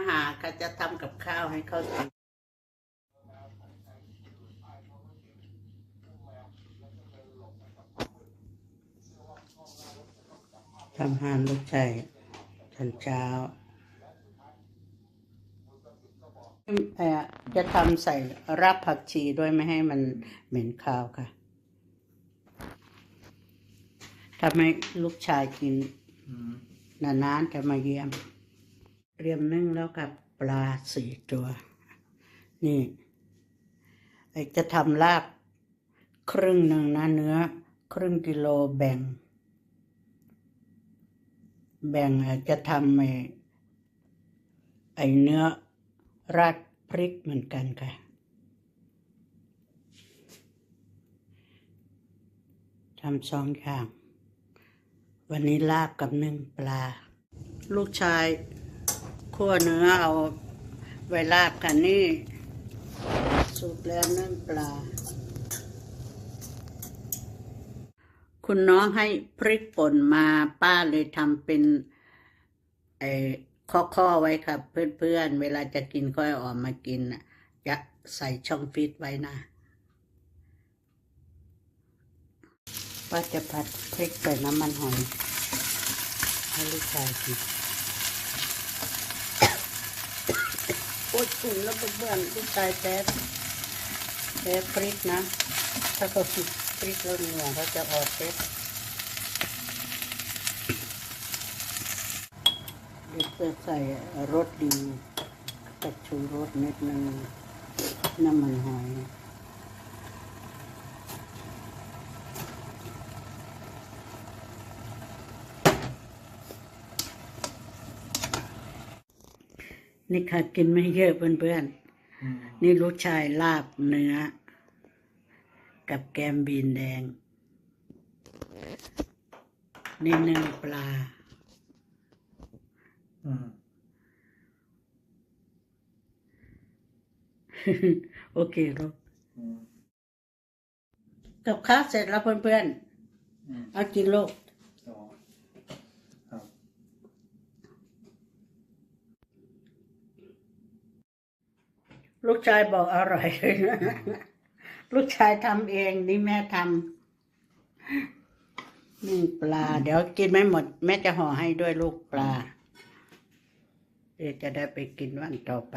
อาหารค่ะจะทำกับข้าวให้เขากินทำอาหารลูกชายตอนเช้าเอ่อจะทำใส่รากผักชีด้วยไม่ให้มันเหม็นคาวค่ะทำให้ลูกชายกินอืมนานๆจะมาเยี่ยม เตรียมนึ่งแล้วกับปลาสี่ตัว นี่จะทำลาบครึ่งหนึ่งนะเนื้อ ครึ่งกิโลแบ่ง แบ่งจะทำไอไอเนื้อราดพริกเหมือนกันค่ะ ทำสองอย่าง วันนี้ลาบกับนึ่งปลา ลูกชาย คั่วเนื้อเอาไว้ลาบกันนี่สุกแล้วนึ่งปลา คุณน้องให้พริกป่นมาป้าเลยทำเป็นไอ้ข้อๆไว้ครับ เพื่อนๆ เวลาจะกินค่อยออกมากินน่ะจะใส่ช่องฟิตไว้นะว่าจะผัดพริกใส่น้ำมันหอยให้ลูกชายกิน โอ๊ยคุณแล้วเบื่อนลูกชายแพ้แพ้พริกนะ ถ้าเขากิดพริกแล้วเหนื่อเขาจะออกเจ๊ดเด็กจะใส่รสดีกับชูรสนิดนึงน้ำมันหอย นี่ค่ะกินไม่เยอะเพื่อนอืมๆนี่ลูกชายลาบเนื้อ กับแกมบีนแดง นี่นึ่งปลาอืมโอเคลูกอืมกับข้าวเสร็จแล้วเพื่อนอืมๆเอากินลูก อ๋อครับ ลูกชายบอกอร่อย ลูกชายทำเองนี่แม่ทำนี่ปลา เดี๋ยวกินไม่หมด แม่จะห่อให้ด้วยลูกปลาเดี๋ยวจะได้ไปกินวันต่อไป